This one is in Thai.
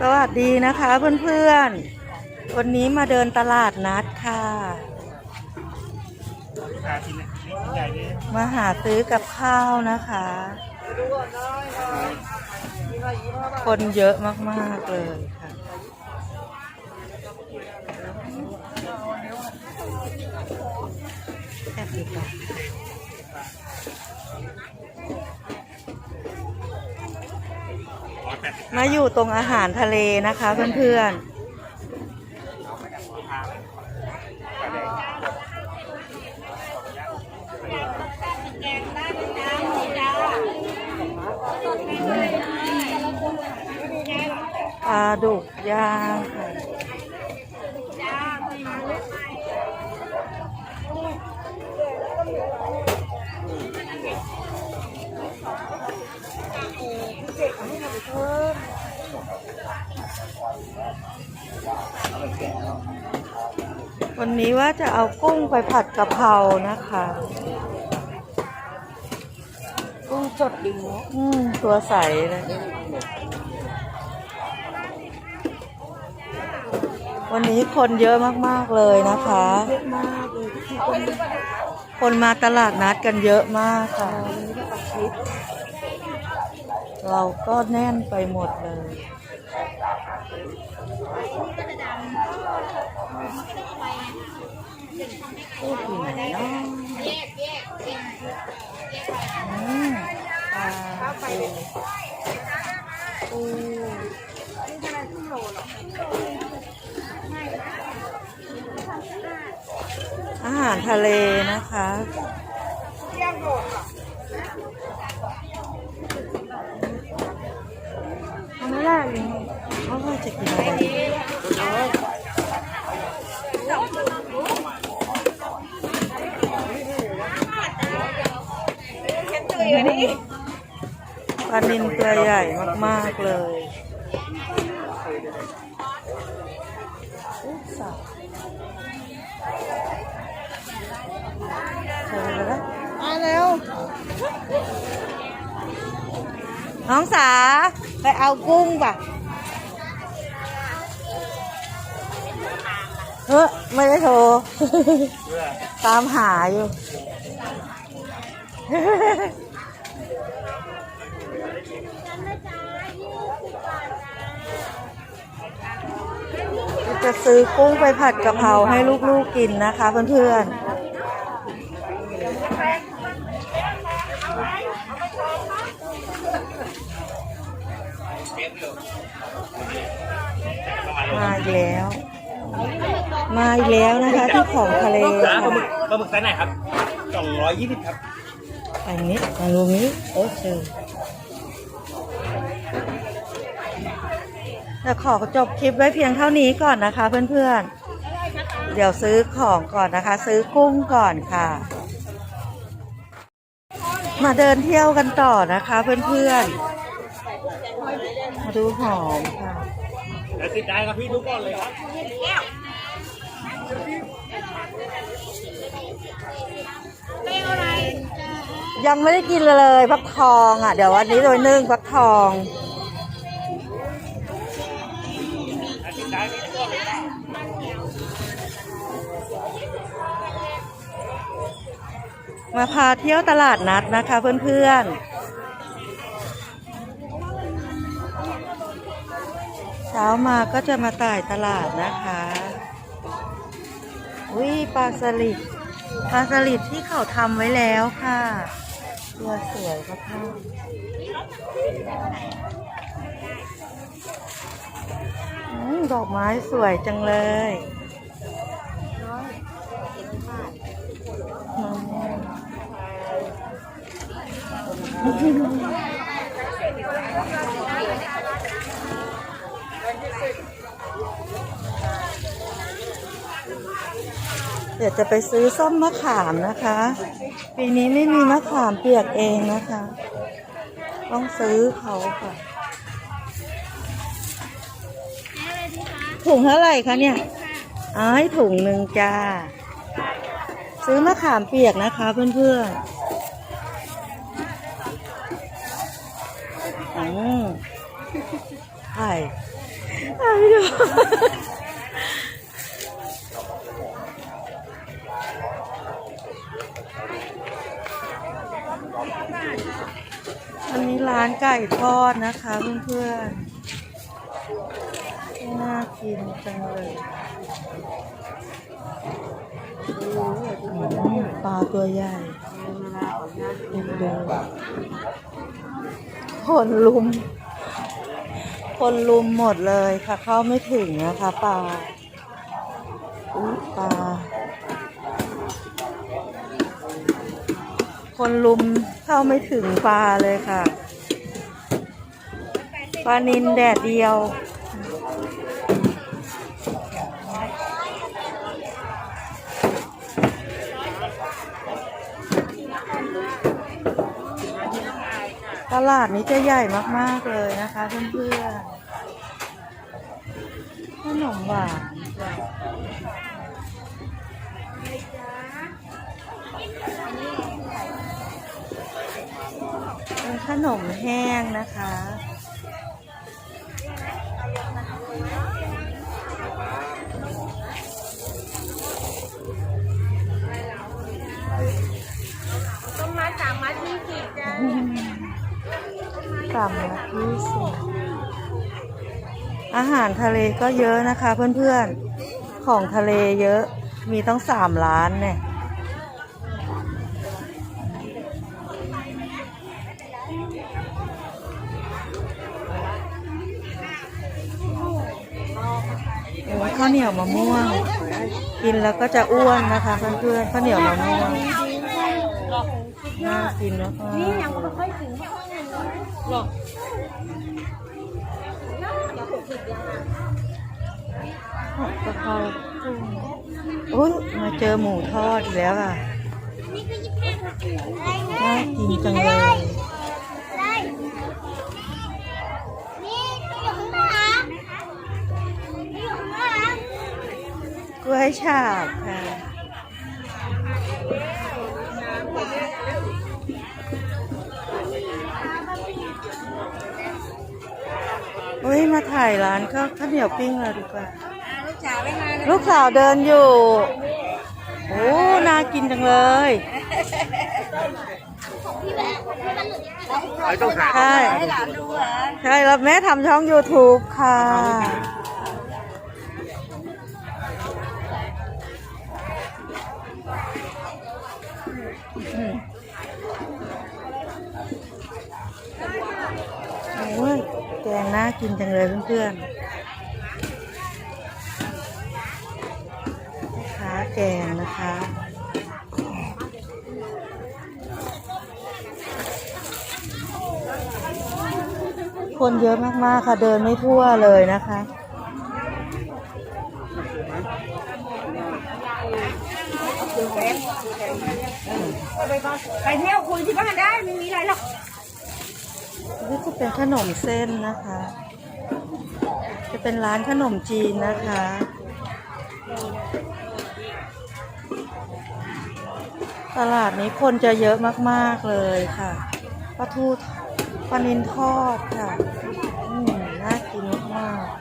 สวัสดีนะคะเพื่อนๆ วันนี้มาเดินตลาดนัดค่ะ มาหาซื้อกับข้าวนะคะ คนเยอะมากๆเลย แอบดีกว่าอมาอยู่ตรงอาหารทะเลนะคะเพื่อนๆปลาดุกย่างค่ะ วันนี้ว่าจะเอากุ้งไปผัดกะเพรานะคะ กุ้งสดดีเนาะอืม ตัวใสเลย วันนี้คนเยอะมาก ๆ เลยนะคะ เยอะมากเลยคนนี้คนมาตลาดนัดกันเยอะมากค่ะ เราก็แน่นไปหมดเลย พูดอยู่ไหนเนาะอืมปลาปูอาหารทะเลนะคะทำไม่ได้เลยเขาว่าจะกินอะไร ปลานินตัวใหญ่มาก ๆ เลยอุ๊ยสับเจอแล้วมาเร็วน้องสา ไปเอากุ้งป่ะเฮ้ยไม่ได้โทร ตามหาอยู่ จะซื้อกุ้งไปผัดกะเพราให้ลูกๆกินนะคะเพื่อนๆมาอีกแล้ว มาอีกแล้วนะคะที่ของทะเลปลาค่ะหมึกปลาหมึกไซส์ไหนครับสองร้อยยี่สิบครับอันนี้อันรูนี้โอเค แต่ขอจบคลิปไว้เพียงเท่านี้ก่อนนะคะ เพื่อนๆ เดี๋ยวซื้อของก่อนนะคะ ซื้อกุ้งก่อนค่ะ มาเดินเที่ยวกันต่อนะคะ เพื่อนๆ มาดูหอมค่ะเดี๋ยวติดได้ครับพี่ดูก่อนเลยครับยังไม่ได้กินเลยฟักทองอะ เดี๋ยววันนี้โดยนึ่งฟักทอง มาพาเที่ยวตลาดนัดนะคะเพื่อนๆ เช้ามาก็จะมาต่ายตลาดนะคะอุ้ยปลาสลิดปลาสลิดที่เขาทำไว้แล้วค่ะ ตัวสวยครับพ่ออืม ดอกไม้สวยจังเลยอืมเดี๋ยวจะไปซื้อส้มมะขามนะคะ ปีนี้ไม่มีมะขามเปียกเองนะคะ ต้องซื้อเขาค่ะ ถุงเท่าไหร่คะเนี่ยเอาให้ถุงหนึ่งจ้า ซื้อมะขามเปียกนะคะเพื่อนๆอืมไข่ไข่ดูอันนี้ร้านไก่ทอดนะคะเพื่อนๆ น่ากินจังเลยอืมปลาตัวใหญ่ดูดูคนลุม คนลุมหมดเลยค่ะ เข้าไม่ถึงนะคะปลาอุ๊ยปลา คนลุมเข้าไม่ถึงปลาเลยค่ะ ปลานินแดดเดียว ตลาดนี้จะใหญ่มากๆเลยนะคะเพื่อนๆ ขนมหวานเป็นขนมแห้งนะคะต้มมัดสามมัดยี่สิบจ้า สามร้อยยี่สิบอาหารทะเลก็เยอะนะคะเพื่อนๆ ของทะเลเยอะ มีต้องสามร้านเนี่ยโอ้ยข้าวเหนียวมะม่วง กินแล้วก็จะอ้วนนะคะเพื่อนๆ ข้าวเหนียวมะม่วง น่ากินมากนี่ยังไม่ค่อยถึง หรอกเดี๋ยวหกสิบยังอะผัดกะเพรากุ้งอุ้ยมาเจอหมูทอดอีกแล้วอะน่ากินจังเลยก็อยู่ข้ากล้วยฉาบค่ะ อุ้ย มาถ่ายร้านก็ข้าวเหนียวปิ้งเราดีกว่า ลูกสาวไม่มาเลยลูกสาวเดินอยู่ โอ้น่ากินจังเลยไอ้ต้องหาใช่ให้หลานดูเหรอใช่แล้วแม่ทำช่อง YouTube ค่ะโอ้ย แกงน่ากินจังเลยเพื่อนๆค้าแกงนะคะคนเยอะมากๆ ค่ะเดินไม่ทั่วเลยนะคะ ไปเที่ยวคุยที่บ้านได้ไม่มีอะไรหรอก นี่ก็เป็นขนมเส้นนะคะ จะเป็นร้านขนมจีนนะคะ ตลาดนี้คนจะเยอะมากๆเลยค่ะปลาทูปลานินทอดค่ะอืมน่ากินมากๆ